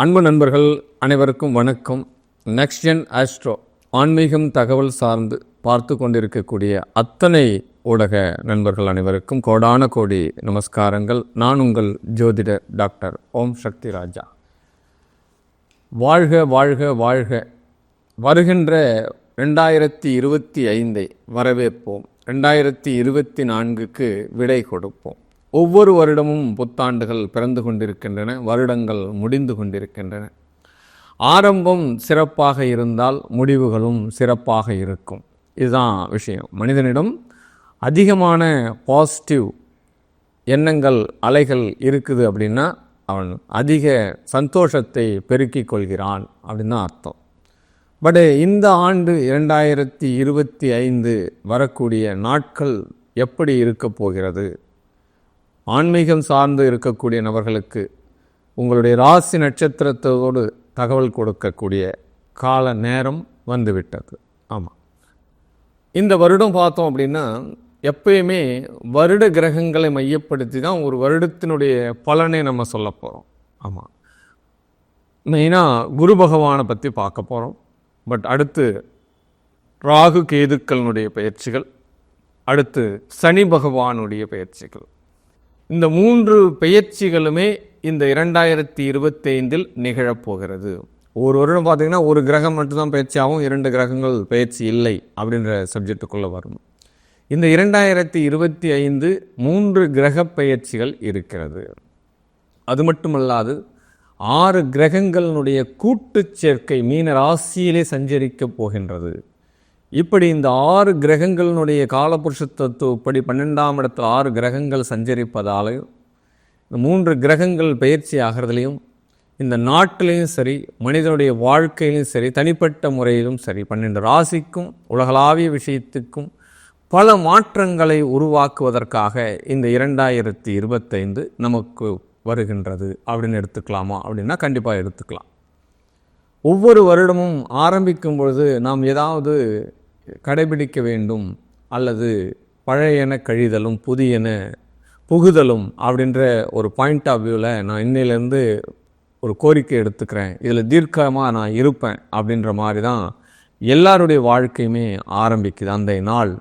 அன்பு நண்பர்கள் அனைவருக்கும் வணக்கம். நெக்ஸ்ட் ஜென் ஆஸ்ட்ரோ ஆன்மீகம் தகவல் சார்ந்து பார்த்து கொண்டிருக்கக்கூடிய அத்தனை ஊடக நண்பர்கள் அனைவருக்கும் கோடான கோடி நமஸ்காரங்கள். நான் உங்கள் ஜோதிடர் டாக்டர் ஓம் சக்தி ராஜா. வாழ்க வாழ்க வாழ்க. வருகின்ற ரெண்டாயிரத்தி இருபத்தி ஐந்தை வரவேற்போம். ரெண்டாயிரத்தி இருபத்தி நான்குக்கு விடை கொடுப்போம். ஒவ்வொரு வருடமும் புத்தாண்டுகள் பிறந்து கொண்டிருக்கின்றன வருடங்கள் முடிந்து கொண்டிருக்கின்றன. ஆரம்பம் சிறப்பாக இருந்தால் முடிவுகளும் சிறப்பாக இருக்கும். இதுதான் விஷயம். மனிதனிடம் அதிகமான பாசிட்டிவ் எண்ணங்கள் அலைகள் இருக்குது அப்படின்னா அவன் அதிக சந்தோஷத்தை பெருக்கிக் கொள்கிறான் அப்படின்னு தான் அர்த்தம். பட் இந்த ஆண்டு இரண்டாயிரத்தி இருபத்தி ஐந்து வரக்கூடிய நாட்கள் எப்படி இருக்கப் போகிறது? ஆன்மீகம் சார்ந்து இருக்கக்கூடிய நபர்களுக்கு உங்களுடைய ராசி நட்சத்திரத்தோடு தகவல் கொடுக்கக்கூடிய கால நேரம் வந்துவிட்டது. ஆமாம் இந்த வருடம் பார்த்தோம் அப்படின்னா எப்பயுமே வருட கிரகங்களை மையப்படுத்தி தான் ஒரு வருடத்தினுடைய பலனை நம்ம சொல்ல போகிறோம் ஆமாம் மெயினாக குரு பகவானை பற்றி பார்க்க போகிறோம் பட் அடுத்து ராகு கேதுக்களினுடைய பயிற்சிகள் அடுத்து சனி பகவானுடைய பயிற்சிகள். இந்த மூன்று பெயர்ச்சிகளுமே இந்த இரண்டாயிரத்தி இருபத்தைந்தில் நிகழப்போகிறது. ஒரு வருடம் பார்த்தீங்கன்னா ஒரு கிரகம் மட்டும்தான் பயிற்சியாகவும் இரண்டு கிரகங்கள் பயிற்சி இல்லை அப்படின்ற சப்ஜெக்டுக்குள்ளே வரும் இந்த இரண்டாயிரத்தி இருபத்தி ஐந்து மூன்று கிரக பயிற்சிகள் இருக்கிறது. அது மட்டுமல்லாது ஆறு கிரகங்களினுடைய கூட்டுச் சேர்க்கை மீன ராசியிலே சஞ்சரிக்கப் போகின்றது. இப்படி இந்த ஆறு கிரகங்களினுடைய காலபுருஷ தத்துவப்படி பன்னெண்டாம் இடத்து ஆறு கிரகங்கள் சஞ்சரிப்பதாலையும் இந்த மூன்று கிரகங்கள் பயிற்சி ஆகிறதுலையும் இந்த நாட்டிலையும் சரி மனிதனுடைய வாழ்க்கையிலும் சரி தனிப்பட்ட முறையிலும் சரி பன்னெண்டு ராசிக்கும் உலகளாவிய விஷயத்துக்கும் பல மாற்றங்களை உருவாக்குவதற்காக இந்த இரண்டாயிரத்தி இருபத்தைந்து நமக்கு வருகின்றது அப்படின்னு எடுத்துக்கலாமா? அப்படின்னா கண்டிப்பாக எடுத்துக்கலாம். ஒவ்வொரு வருடமும் ஆரம்பிக்கும் பொழுது நாம் ஏதாவது கடைபிடிக்க வேண்டும் அல்லது பழையன கழிதலும் புதியன புகுதலும் அப்படின்ற ஒரு பாயிண்ட் ஆஃப் வியூவில் நான் இன்னையிலேருந்து ஒரு கோரிக்கை எடுத்துக்கிறேன். இதில் தீர்க்கமாக நான் இருப்பேன் அப்படின்ற மாதிரி தான் எல்லாருடைய வாழ்க்கையுமே ஆரம்பிக்குது அந்த நாள்.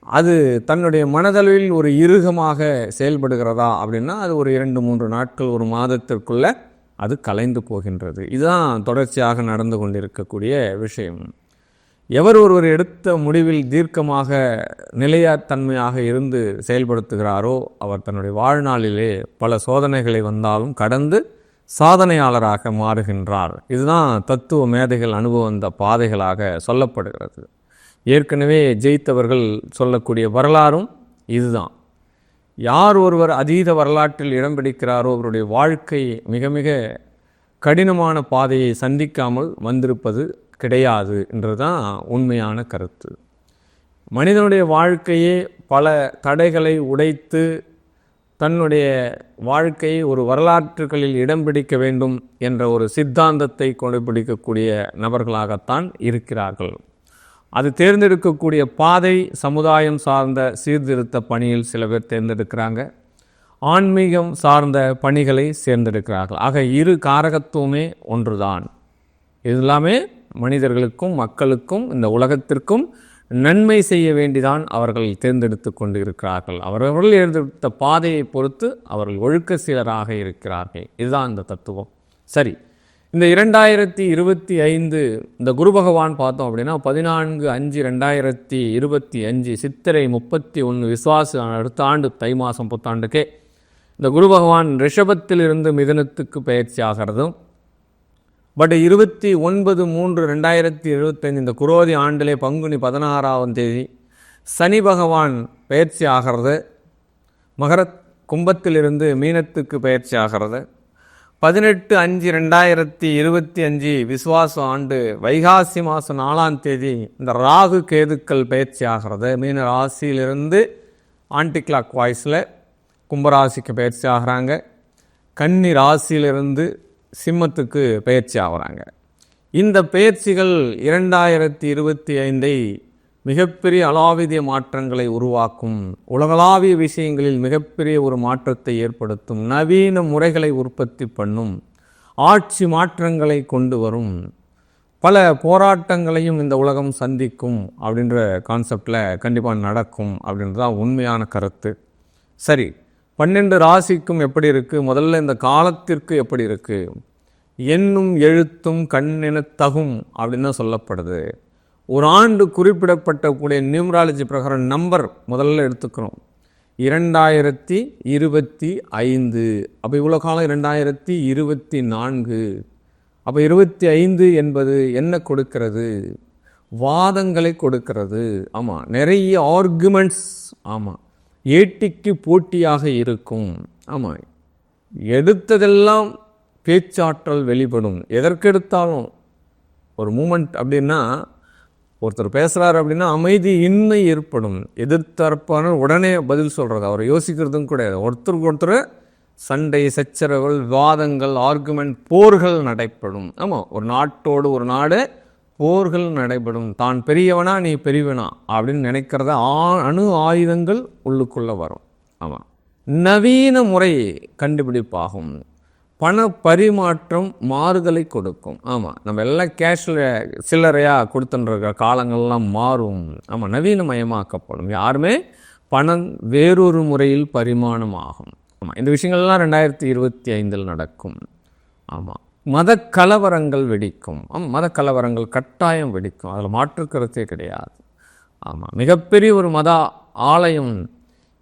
அது தன்னுடைய மனதளவில் ஒரு இறுகமாக செயல்படுகிறதா அப்படின்னா அது ஒரு இரண்டு மூன்று நாட்கள் ஒரு மாதத்திற்குள்ளே அது கலைந்து போகின்றது. இதுதான் தொடர்ச்சியாக நடந்து கொண்டிருக்கக்கூடிய விஷயம். எவர் ஒருவர் எடுத்த முடிவில் தீர்க்கமாக நிலையாத்தன்மையாக இருந்து செயல்படுத்துகிறாரோ அவர் தன்னுடைய வாழ்நாளிலே பல சோதனைகளை வந்தாலும் கடந்து சாதனையாளராக மாறுகின்றார். இதுதான் தத்துவ மேதைகள் அனுபவம் பாதைகளாக சொல்லப்படுகிறது. ஏற்கனவே ஜெயித்தவர்கள் சொல்லக்கூடிய வரலாறும் இதுதான். யார் ஒருவர் அதீத வரலாற்றில் இடம் பிடிக்கிறாரோ அவருடைய வாழ்க்கை மிக மிக கடினமான பாதையை சந்திக்காமல் வந்திருப்பது கிடையாது என்றுதான் உண்மையான கருத்து. மனிதனுடைய வாழ்க்கையே பல தடைகளை உடைத்து தன்னுடைய வாழ்க்கையை ஒரு வரலாற்றுகளில் இடம் பிடிக்க வேண்டும் என்ற ஒரு சித்தாந்தத்தை கொண்டுபிடிக்கக்கூடிய நபர்களாகத்தான் இருக்கிறார்கள். அது தேர்ந்தெடுக்கக்கூடிய பாதை சமுதாயம் சார்ந்த சீர்திருத்த பணியில் சில பேர் தேர்ந்தெடுக்கிறாங்க. ஆன்மீகம் சார்ந்த பணிகளை சேர்ந்தெடுக்கிறார்கள். ஆக இரு காரகத்துவமே ஒன்றுதான். இது எல்லாமே மனிதர்களுக்கும் மக்களுக்கும் இந்த உலகத்திற்கும் நன்மை செய்ய வேண்டிதான் அவர்கள் தேர்ந்தெடுத்து கொண்டு இருக்கிறார்கள் அவர்கள் தேர்ந்தெடுத்த பாதையை பொறுத்து அவர்கள் ஒழுக்க சீலராக இருக்கிறார்கள். இதுதான் இந்த தத்துவம். சரி இந்த இரண்டாயிரத்தி இருபத்தி ஐந்து இந்த குரு பகவான் பார்த்தோம் அப்படின்னா பதினான்கு அஞ்சு ரெண்டாயிரத்தி இருபத்தி அஞ்சு சித்திரை முப்பத்தி ஒன்று விசுவாச அடுத்த ஆண்டு தை மாதம் புத்தாண்டுக்கே இந்த குரு பகவான் ரிஷபத்திலிருந்து மிதனத்துக்கு பயிற்சி ஆகிறதும் பட் இருபத்தி ஒன்பது மூன்று ரெண்டாயிரத்தி இருபத்தைந்து இந்த குரோதி ஆண்டிலே பங்குனி பதினாறாம் தேதி சனி பகவான் பயிற்சி ஆகிறது. மகர கும்பத்திலிருந்து மீனத்துக்கு பயிற்சி ஆகிறது. பதினெட்டு அஞ்சு ரெண்டாயிரத்தி இருபத்தி அஞ்சு விசுவாச ஆண்டு வைகாசி மாதம் நாலாம் தேதி இந்த ராகு கேதுக்கள் பயிற்சி ஆகிறது. மீன ராசியிலிருந்து ஆன்டி கிளாக் வாய்ஸில் கும்பராசிக்கு பயிற்சி ஆகிறாங்க. கன்னி ராசியிலிருந்து சிம்மத்துக்கு பயிற்சி ஆகிறாங்க. இந்த பயிற்சிகள் இரண்டாயிரத்தி இருபத்தி ஐந்தை மிகப்பெரிய அலாவிதிய மாற்றங்களை உருவாக்கும் உலகளாவிய விஷயங்களில் மிகப்பெரிய ஒரு மாற்றத்தை ஏற்படுத்தும் நவீன முறைகளை உற்பத்தி பண்ணும் ஆட்சி மாற்றங்களை கொண்டு வரும் பல போராட்டங்களையும் இந்த உலகம் சந்திக்கும் அப்படின்ற கான்செப்டில் கண்டிப்பாக நடக்கும் அப்படின்றது தான் உண்மையான கருத்து. சரி பன்னெண்டு ராசிக்கும் எப்படி இருக்குது முதல்ல இந்த காலத்திற்கு எப்படி இருக்குது எண்ணும் எழுத்தும் கண்ணென தகும் அப்படின்னு தான் சொல்லப்படுது. ஒரு ஆண்டு குறிப்பிடப்பட்ட கூடிய நியூமராலஜி பிரகாரம் நம்பர் முதல்ல எடுத்துக்கிறோம். இரண்டாயிரத்தி இருபத்தி ஐந்து. அப்போ இவ்வளோ காலம் இரண்டாயிரத்தி இருபத்தி நான்கு. அப்போ இருபத்தி ஐந்து என்பது என்ன கொடுக்கிறது? வாதங்களை கொடுக்கிறது. ஆமாம் நிறைய ஆர்குமெண்ட்ஸ் ஆமாம் ஏட்டிக்கு போட்டியாக இருக்கும். ஆமாம். எடுத்ததெல்லாம் பேச்சாற்றல் வெளிப்படும். எதற்கெடுத்தாலும் ஒரு மூமெண்ட் அப்படின்னா ஒருத்தர் பேசுகிறார் அப்படின்னா அமைதி இன்மை ஏற்படும். எதிர்த்தரப்பான உடனே பதில் சொல்கிறது அவர் யோசிக்கிறதும் கிடையாது. ஒருத்தருக்கு ஒருத்தர் சண்டை சச்சரவுகள் விவாதங்கள் ஆர்குமெண்ட் போர்கள் நடைபெறும். ஆமாம். ஒரு நாட்டோடு ஒரு நாடு போர்கள் நடைபெறும். தான் பெரியவனா நீ பெரியவனா அப்படின்னு நினைக்கிறத ஆ அணு ஆயுதங்கள் உள்ளுக்குள்ளே வரும். ஆமாம் நவீன முறை கண்டுபிடிப்பாகும். பண பரிமாற்றம் மாறுதலை கொடுக்கும். ஆமாம் நம்ம எல்லாம் கேஷில் சில்லறையாக கொடுத்துன்ற காலங்கள்லாம் மாறும். ஆமாம் நவீனமயமாக்கப்படும். யாருமே பணம் வேறொரு முறையில் பரிமாணம் ஆகும் ஆமாம் இந்த விஷயங்கள்லாம் ரெண்டாயிரத்தி இருபத்தி ஐந்தில் நடக்கும். ஆமாம் மதக்கலவரங்கள் வெடிக்கும். மதக்கலவரங்கள் மத கலவரங்கள் கட்டாயம் வெடிக்கும். அதில் மாற்று கருத்தே கிடையாது. ஆமாம் மிகப்பெரிய ஒரு மத ஆலயம்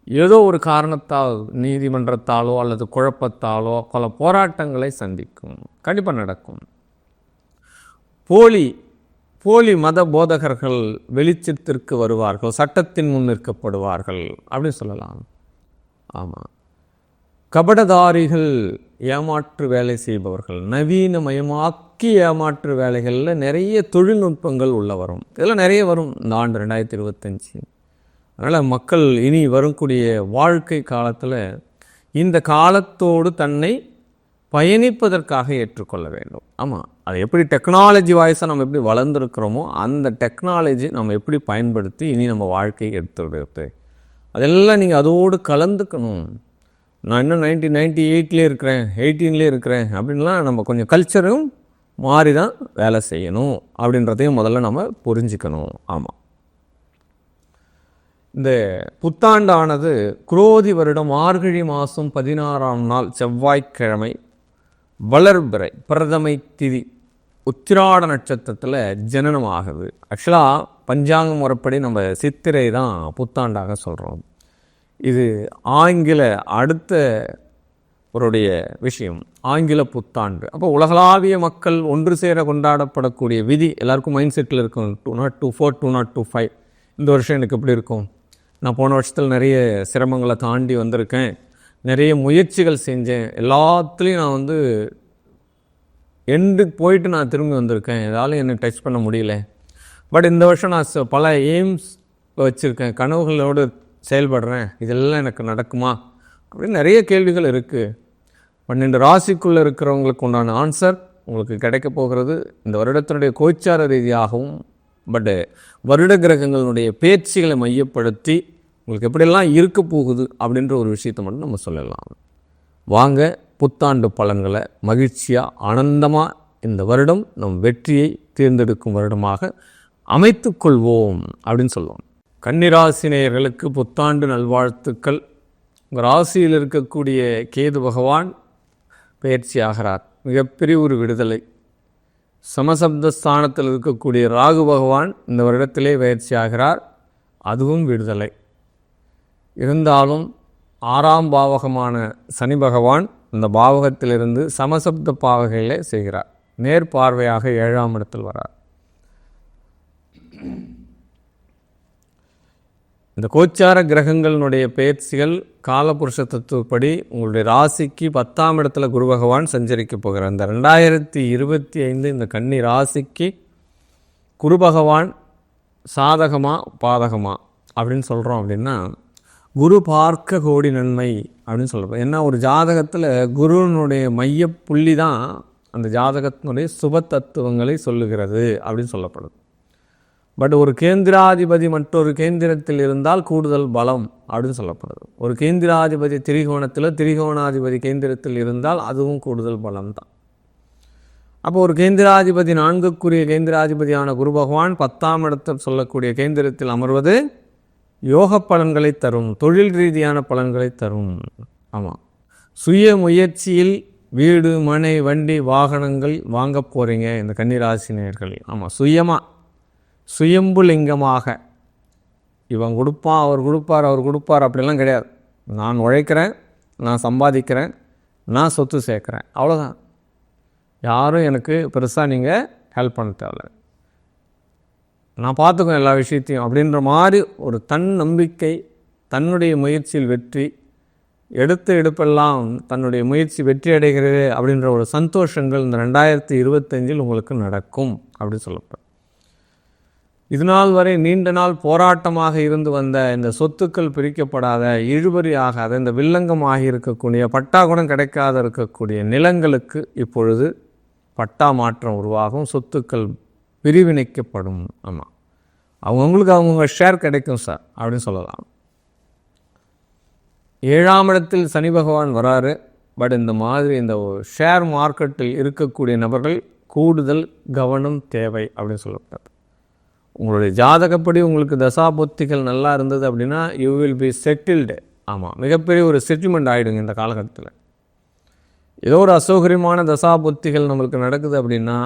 ஏதோ ஒரு காரணத்தால் நீதிமன்றத்தாலோ அல்லது குழப்பத்தாலோ பல போராட்டங்களை சந்திக்கும். கண்டிப்பாக நடக்கும். போலி போலி மத போதகர்கள் வெளிச்சத்திற்கு வருவார்கள் சட்டத்தின் முன் நிற்கப்படுவார்கள் அப்படின்னு சொல்லலாம். ஆமாம் கபடதாரிகள் ஏமாற்று வேலை செய்பவர்கள் நவீனமயமாக்கி ஏமாற்று வேலைகளில் நிறைய தொழில்நுட்பங்கள் உள்ள வரும். இதெல்லாம் நிறைய வரும் இந்த ஆண்டு ரெண்டாயிரத்தி இருபத்தஞ்சி. அதனால் மக்கள் இனி வரக்கூடிய வாழ்க்கை காலத்தில் இந்த காலத்தோடு தன்னை பயணிப்பதற்காக ஏற்றுக்கொள்ள வேண்டும். ஆமாம் அது எப்படி டெக்னாலஜி வாய்ஸாக நம்ம எப்படி வளர்ந்துருக்கிறோமோ அந்த டெக்னாலஜி நம்ம எப்படி பயன்படுத்தி இனி நம்ம வாழ்க்கையை எடுத்துடுறது அதெல்லாம் நீங்கள் அதோடு கலந்துக்கணும். நான் இன்னும் நைன்டீன் நைன்டி எயிட்லேயே இருக்கிறேன் எயிட்டீன்லேயே இருக்கிறேன் அப்படின்லாம் நம்ம கொஞ்சம் கல்ச்சரும் மாறி தான் வேலை செய்யணும் அப்படின்றதையும் முதல்ல நம்ம புரிஞ்சுக்கணும். ஆமாம் இந்த புத்தாண்டானது குரோதி வருடம் மார்கழி மாதம் பதினாறாம் நாள் செவ்வாய்க்கிழமை வளர்பிறை பிரதமை திதி உத்திராட நட்சத்திரத்தில் ஜனனம் ஆகுது ஆக்சுவலாக பஞ்சாங்க முறைப்படி நம்ம சித்திரை தான் புத்தாண்டாக சொல்கிறோம் இது ஆங்கில அடுத்த அவருடைய விஷயம். ஆங்கில புத்தாண்டு. அப்போ உலகளாவிய மக்கள் ஒன்று சேர கொண்டாடப்படக்கூடிய விதி எல்லாருக்கும் மைண்ட் செட்டில் இருக்கும். Two nought two four two nought two five இந்த வருஷம் எனக்கு எப்படி இருக்கும்? நான் போன வருஷத்தில் நிறைய சிரமங்களை தாண்டி வந்திருக்கேன். நிறைய முயற்சிகள் செஞ்சேன். எல்லாத்துலேயும் நான் வந்து எண்டுக்கு போயிட்டு நான் திரும்பி வந்திருக்கேன். எதாலும் என்னை டச் பண்ண முடியல. பட் இந்த வருஷம் நான் ச- பல எய்ம்ஸ் வச்சுருக்கேன். கனவுகளோடு செயல்படுறேன் இதெல்லாம் எனக்கு நடக்குமா? அப்படின்னு நிறைய கேள்விகள் இருக்குது பன்னெண்டு ராசிக்குள்ளே இருக்கிறவங்களுக்கு உண்டான ஆன்சர் உங்களுக்கு கிடைக்க போகிறது. இந்த வருடத்தினுடைய கோச்சார ரீதியாகவும் பட் வருட கிரகங்களுடைய பேச்சுகளை மையப்படுத்தி உங்களுக்கு எப்படியெல்லாம் இருக்க போகுது அப்படின்ற ஒரு விஷயத்தை மட்டும் நம்ம சொல்லலாம். வாங்க புத்தாண்டு பலன்களை மகிழ்ச்சியாக ஆனந்தமாக இந்த வருடம் நம் வெற்றியை தேர்ந்தெடுக்கும் வருடமாக அமைத்துக்கொள்வோம் அப்படின்னு சொல்லுவோம். கன்னிராசினியர்களுக்கு புத்தாண்டு நல்வாழ்த்துக்கள். உங்கள் ராசியில் இருக்கக்கூடிய கேது பகவான் பயிற்சி ஆகிறார். மிகப்பெரிய ஒரு விடுதலை. சமசப்த ஸ்தானத்தில் இருக்கக்கூடிய ராகு பகவான் இந்த வருடத்திலே பயிற்சி ஆகிறார். அதுவும் விடுதலை. இருந்தாலும் ஆறாம் பாவகமான சனி பகவான் இந்த பாவகத்திலிருந்து சமசப்த பாவகைகளை செய்கிறார். நேர்பார்வையாக ஏழாம் இடத்தில் வரார். இந்த கோச்சார கிரகங்களினுடைய பயிற்சிகள் காலபுருஷ தத்துவப்படி உங்களுடைய ராசிக்கு பத்தாம் இடத்துல குரு பகவான் சஞ்சரிக்க போகிறார். இந்த ரெண்டாயிரத்தி இருபத்தி ஐந்து இந்த கன்னி ராசிக்கு குரு பகவான் சாதகமா பாதகமாக அப்படின்னு சொல்கிறோம் அப்படின்னா குரு பார்க்க கோடி நன்மை அப்படின்னு சொல்கிறோம் ஏன்னா ஒரு ஜாதகத்தில் குருவினுடைய மைய புள்ளி தான் அந்த ஜாதகத்தினுடைய சுப தத்துவங்களை சொல்லுகிறது அப்படின்னு சொல்லப்படுது பட் ஒரு கேந்திராதிபதி மற்றொரு கேந்திரத்தில் இருந்தால் கூடுதல் பலம் அப்படின்னு சொல்லப்படுது. ஒரு கேந்திராதிபதி திரிகோணத்தில் திரிகோணாதிபதி கேந்திரத்தில் இருந்தால் அதுவும் கூடுதல் பலம் தான் அப்போ ஒரு கேந்திராதிபதி நான்குக்குரிய கேந்திராதிபதியான குரு பகவான் பத்தாம் இடத்தில் சொல்லக்கூடிய கேந்திரத்தில் அமர்வது யோக பலன்களை தரும் தொழில் ரீதியான பலன்களை தரும். ஆமாம் சுய முயற்சியில் வீடு மனை வண்டி வாகனங்கள் வாங்க போகிறீங்க இந்த கன்னிராசினியர்கள் ஆமாம் சுயமாக சுயம்புலிங்கமாக. இவன் கொடுப்பான் அவர் கொடுப்பார் அவர் கொடுப்பார் அப்படிலாம் கிடையாது. நான் உழைக்கிறேன் நான் சம்பாதிக்கிறேன் நான் சொத்து சேர்க்குறேன். அவ்வளோதான் யாரும் எனக்கு பெருசாக நீங்கள் ஹெல்ப் பண்ண தேவையில்ல. நான் பார்த்துக்குவேன் எல்லா விஷயத்தையும் அப்படின்ற மாதிரி ஒரு தன் நம்பிக்கை தன்னுடைய முயற்சியில் வெற்றி எடுத்த எடுப்பெல்லாம் தன்னுடைய முயற்சி வெற்றி அடைகிறது அப்படின்ற ஒரு சந்தோஷங்கள் இந்த ரெண்டாயிரத்தி இருபத்தஞ்சில் உங்களுக்கு நடக்கும் அப்படின்னு சொல்லப்படுது இதுநாள் வரை நீண்ட நாள் போராட்டமாக இருந்து வந்த இந்த சொத்துக்கள் பிரிக்கப்படாத இழுபறி ஆகாத இந்த வில்லங்கம் இருக்கக்கூடிய பட்டா குணம் கிடைக்காத இருக்கக்கூடிய நிலங்களுக்கு இப்பொழுது பட்டா மாற்றம் உருவாகும் சொத்துக்கள் பிரிவினைக்கப்படும். ஆமாம் அவங்கவுங்களுக்கு அவங்கவுங்க ஷேர் கிடைக்கும் சார் அப்படின்னு சொல்லலாம். ஏழாம் இடத்தில் சனி பகவான் வராரு. பட் இந்த மாதிரி இந்த ஷேர் மார்க்கெட்டில் இருக்கக்கூடிய நபர்கள் கூடுதல் கவனம் தேவை அப்படின்னு சொல்லப்பட்டது. உங்களுடைய ஜாதகப்படி உங்களுக்கு தசாபுத்திகள் நல்லா இருந்தது அப்படின்னா யூ வில் பி செட்டில்டு ஆமாம் மிகப்பெரிய ஒரு செட்டில்மெண்ட் ஆகிடுங்க இந்த காலகட்டத்தில். ஏதோ ஒரு அசௌகரியமான தசாபுத்திகள் நம்மளுக்கு நடக்குது அப்படின்னா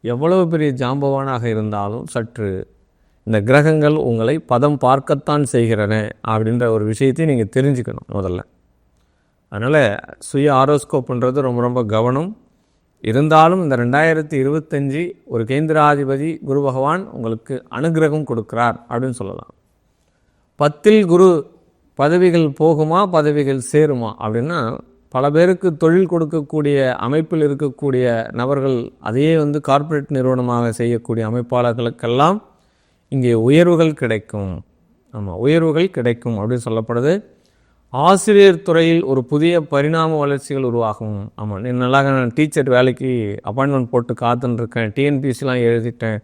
எவ்வளவு பெரிய ஜாம்பவானாக இருந்தாலும் சற்று இந்த கிரகங்கள் உங்களை பதம் பார்க்கத்தான் செய்கிறன அப்படின்ற ஒரு விஷயத்தை நீங்கள் தெரிஞ்சுக்கணும் முதல்ல. அதனால் சுய ஆரோஸ்கோப்ன்றது ரொம்ப ரொம்ப கவனம். இருந்தாலும் இந்த ரெண்டாயிரத்தி இருபத்தஞ்சி ஒரு கேந்திராதிபதி குரு பகவான் உங்களுக்கு அனுகிரகம் கொடுக்கிறார் அப்படின்னு சொல்லலாம். பத்தில் குரு பதவிகள் போகுமா பதவிகள் சேருமா அப்படின்னா பல பேருக்கு தொழில் கொடுக்கக்கூடிய அமைப்பில் இருக்கக்கூடிய நபர்கள் அதையே வந்து கார்ப்பரேட் நிறுவனமாக செய்யக்கூடிய அமைப்பாளர்களுக்கெல்லாம் இங்கே உயர்வுகள் கிடைக்கும். ஆமாம் உயர்வுகள் கிடைக்கும் அப்படின்னு சொல்லப்படுது. ஆசிரியர் துறையில் ஒரு புதிய பரிணாம வளர்ச்சிகள் உருவாகும். ஆமாம். நீ நல்லா நான் டீச்சர் வேலைக்கு அப்பாயின்மெண்ட் போட்டு காத்துன்ருக்கேன் டிஎன்பிசிலாம் எழுதிட்டேன்.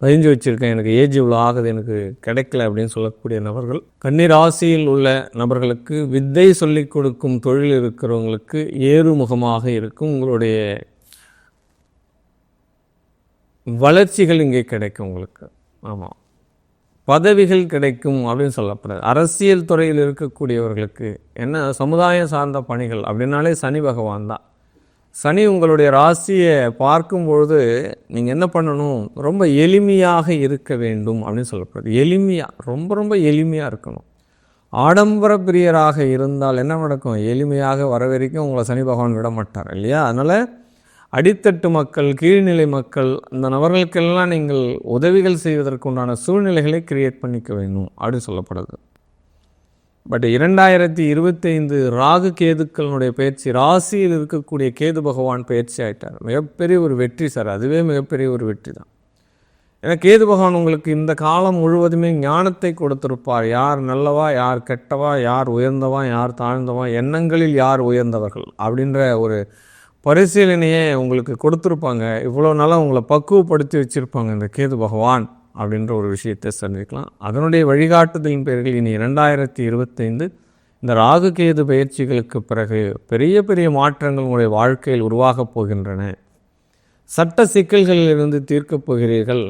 பதிஞ்சு வச்சுருக்கேன். எனக்கு ஏஜ் இவ்வளோ ஆகுது. எனக்கு கிடைக்கல அப்படின்னு சொல்லக்கூடிய நபர்கள். கண்ணீர் ஆசியில் உள்ள நபர்களுக்கு வித்தை சொல்லிக் கொடுக்கும் தொழில் இருக்கிறவங்களுக்கு ஏறுமுகமாக இருக்கும். உங்களுடைய வளர்ச்சிகள் இங்கே கிடைக்கும் உங்களுக்கு. ஆமாம். பதவிகள் கிடைக்கும் அப்படின்னு சொல்லப்படுது. அரசியல் துறையில் இருக்கக்கூடியவர்களுக்கு என்ன சமுதாயம் சார்ந்த பணிகள் அப்படின்னாலே சனி பகவான் தான். சனி உங்களுடைய ராசியை பார்க்கும் பொழுது நீங்கள் என்ன பண்ணணும் ரொம்ப எளிமையாக இருக்க வேண்டும் அப்படின்னு சொல்லப்படுது. எளிமையாக ரொம்ப ரொம்ப எளிமையாக இருக்கணும். ஆடம்பர பிரியராக இருந்தால் என்ன நடக்கும்? எளிமையாக வர வரைக்கும் உங்களை சனி பகவான் விட மாட்டார் இல்லையா? அதனால் அடித்தட்டு மக்கள் கீழ்நிலை மக்கள் அந்த நபர்களுக்கெல்லாம் நீங்கள் உதவிகள் செய்வதற்குண்டான சூழ்நிலைகளை கிரியேட் பண்ணிக்க வேணும் அப்படின்னு சொல்லப்படுது. பட் இரண்டாயிரத்தி இருபத்தைந்து ராகு கேதுக்களுடைய பயிற்சி ராசியில் இருக்கக்கூடிய கேது பகவான் பயிற்சி ஆயிட்டார். மிகப்பெரிய ஒரு வெற்றி சார். அதுவே மிகப்பெரிய ஒரு வெற்றி தான். ஏன்னா கேது பகவான் உங்களுக்கு இந்த காலம் முழுவதுமே ஞானத்தை கொடுத்திருப்பார். யார் நல்லவா யார் கெட்டவா யார் உயர்ந்தவா யார் தாழ்ந்தவா எண்ணங்களில் யார் உயர்ந்தவர்கள் அப்படின்ற ஒரு பரிசீலனையே உங்களுக்கு கொடுத்துருப்பாங்க. இவ்வளோ நாளாக உங்களை பக்குவப்படுத்தி வச்சுருப்பாங்க இந்த கேது பகவான் அப்படின்ற ஒரு விஷயத்தை சந்திக்கலாம் அதனுடைய வழிகாட்டுதலின் பேரில் இனி இரண்டாயிரத்தி இருபத்தைந்து இந்த ராகு கேது பயிற்சிகளுக்கு பிறகு பெரிய பெரிய மாற்றங்கள் உங்களுடைய வாழ்க்கையில் உருவாகப் போகின்றன. சட்ட சிக்கல்களிலிருந்து தீர்க்கப் போகிறீர்கள்.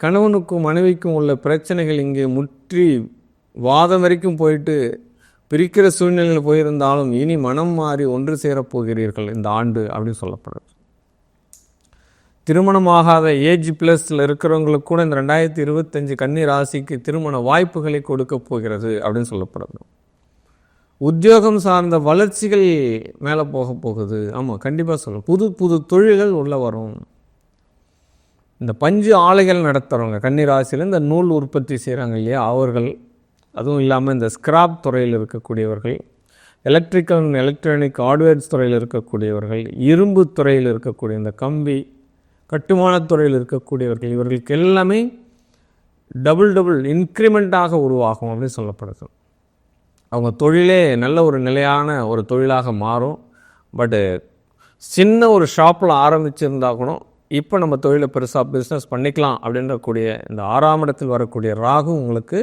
கணவனுக்கும் மனைவிக்கும் உள்ள பிரச்சனைகள் இங்கே முற்றி வாதம் வரைக்கும் போயிட்டு பிரிக்கிற சூழ்நிலையில் போயிருந்தாலும் இனி மனம் மாறி ஒன்று சேரப்போகிறீர்கள் இந்த ஆண்டு அப்படின்னு சொல்லப்படுது. திருமணமாகாத ஏஜ் ப்ளஸில் இருக்கிறவங்களுக்கு கூட இந்த ரெண்டாயிரத்தி இருபத்தஞ்சு கன்னி ராசிக்கு திருமண வாய்ப்புகளை கொடுக்க போகிறது அப்படின்னு சொல்லப்படுது. உத்தியோகம் சார்ந்த வளர்ச்சிகள் மேலே போக போகுது. ஆமாம் கண்டிப்பாக சொல்ல புது புது தொழில்கள் உள்ளே வரும். இந்த பஞ்சு ஆலைகள் நடத்துகிறவங்க கன்னி ராசியில் இந்த நூல் உற்பத்தி செய்கிறாங்க இல்லையா? அவர்கள் அதுவும் இல்லாமல் இந்த ஸ்கிராப் துறையில் இருக்கக்கூடியவர்கள் எலக்ட்ரிக்கல் அண்ட் எலக்ட்ரானிக் ஹார்ட்வேர்ஸ் துறையில் இருக்கக்கூடியவர்கள் இரும்பு துறையில் இருக்கக்கூடிய இந்த கம்பி கட்டுமானத்துறையில் இருக்கக்கூடியவர்கள் இவர்களுக்கு எல்லாமே டபுள் டபுள் இன்க்ரிமெண்ட்டாக உருவாகும் அப்படின்னு சொல்லப்படுது. அவங்க தொழிலே நல்ல ஒரு நிலையான ஒரு தொழிலாக மாறும். பட்டு சின்ன ஒரு ஷாப்பில் ஆரம்பிச்சிருந்தா கூட இப்போ நம்ம தொழிலை பெருசாக பிஸ்னஸ் பண்ணிக்கலாம் அப்படின்றக்கூடிய இந்த ஆறாம் இடத்தில் வரக்கூடிய ராகு உங்களுக்கு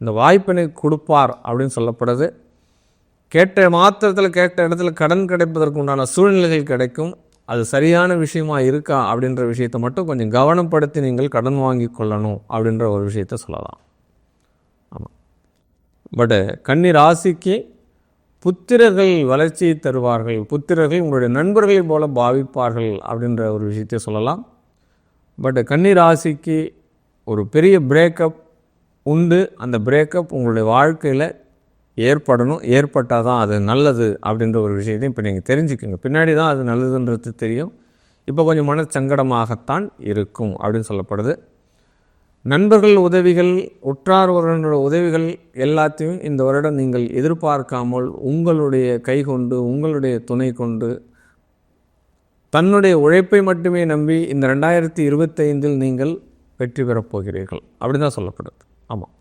இந்த வாய்ப்பினை கொடுப்பார் அப்படின்னு சொல்லப்படுது. கேட்ட மாத்திரத்தில் கேட்ட இடத்துல கடன் கிடைப்பதற்கு உண்டான சூழ்நிலைகள் கிடைக்கும். அது சரியான விஷயமா இருக்கா அப்படின்ற விஷயத்தை மட்டும் கொஞ்சம் கவனப்படுத்தி நீங்கள் கடன் வாங்கி கொள்ளணும் அப்படின்ற ஒரு விஷயத்த சொல்லலாம். ஆமாம் பட் கன்னி ராசிக்கு புத்திரர்கள் வளர்ச்சியை தருவார்கள். புத்திரர்கள் உங்களுடைய நண்பர்கள் போல பாவிப்பார்கள் அப்படின்ற ஒரு விஷயத்தை சொல்லலாம். பட் கன்னி ராசிக்கு ஒரு பெரிய பிரேக்கப் உண்டு. அந்த பிரேக்கப் உங்களுடைய வாழ்க்கையில் ஏற்படணும். ஏற்பட்டால் தான் அது நல்லது அப்படின்ற ஒரு விஷயத்தையும் இப்போ நீங்கள் தெரிஞ்சுக்கோங்க பின்னாடி தான் அது நல்லதுன்றது தெரியும். இப்போ கொஞ்சம் மனச்சங்கடமாகத்தான் இருக்கும் அப்படின்னு சொல்லப்படுது. நண்பர்கள் உதவிகள் உற்றார் உறவினரோட உதவிகள் எல்லாத்தையும் இந்த வருடம் நீங்கள் எதிர்பார்க்காமல் உங்களுடைய கை கொண்டு உங்களுடைய துணை கொண்டு தன்னுடைய உழைப்பை மட்டுமே நம்பி இந்த ரெண்டாயிரத்தி இருபத்தைந்தில் நீங்கள் வெற்றி பெறப் போகிறீர்கள். அப்படி தான் சொல்லப்படுது. ஆமாம்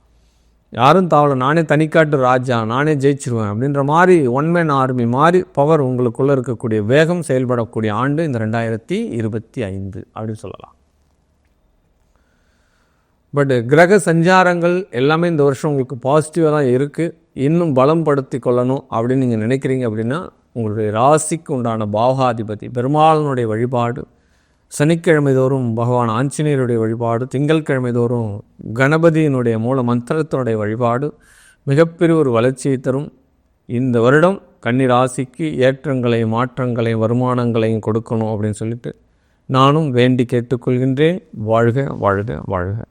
யாரும் தாவலை நானே தனிக்காட்டு ராஜா நானே ஜெயிச்சிருவேன் அப்படின்ற மாதிரி ஒன் மேன் ஆர்மி மாதிரி பவர் உங்களுக்குள்ளே இருக்கக்கூடிய வேகம் செயல்படக்கூடிய ஆண்டு இந்த ரெண்டாயிரத்தி இருபத்தி ஐந்து அப்படின்னு சொல்லலாம். பட் கிரக சஞ்சாரங்கள் எல்லாமே இந்த வருஷம் உங்களுக்கு பாசிட்டிவாக தான் இருக்குது இன்னும் பலம் படுத்தி கொள்ளணும் அப்படின்னு நீங்கள் நினைக்கிறீங்க அப்படின்னா உங்களுடைய ராசிக்கு உண்டான பாவகாதிபதி பெருமாளனுடைய வழிபாடு சனிக்கிழமை தோறும் பகவான் ஆஞ்சநேயருடைய வழிபாடு திங்கட்கிழமை தோறும் கணபதியினுடைய மூல மந்திரத்தினுடைய வழிபாடு மிகப்பெரிய ஒரு வளர்ச்சியை தரும். இந்த வருடம் கன்னிராசிக்கு ஏற்றங்களையும் மாற்றங்களையும் வருமானங்களையும் கொடுக்கணும் அப்படின்னு சொல்லிட்டு நானும் வேண்டி கேட்டுக்கொள்கின்றேன். வாழ்க வாழ்க வாழ்க.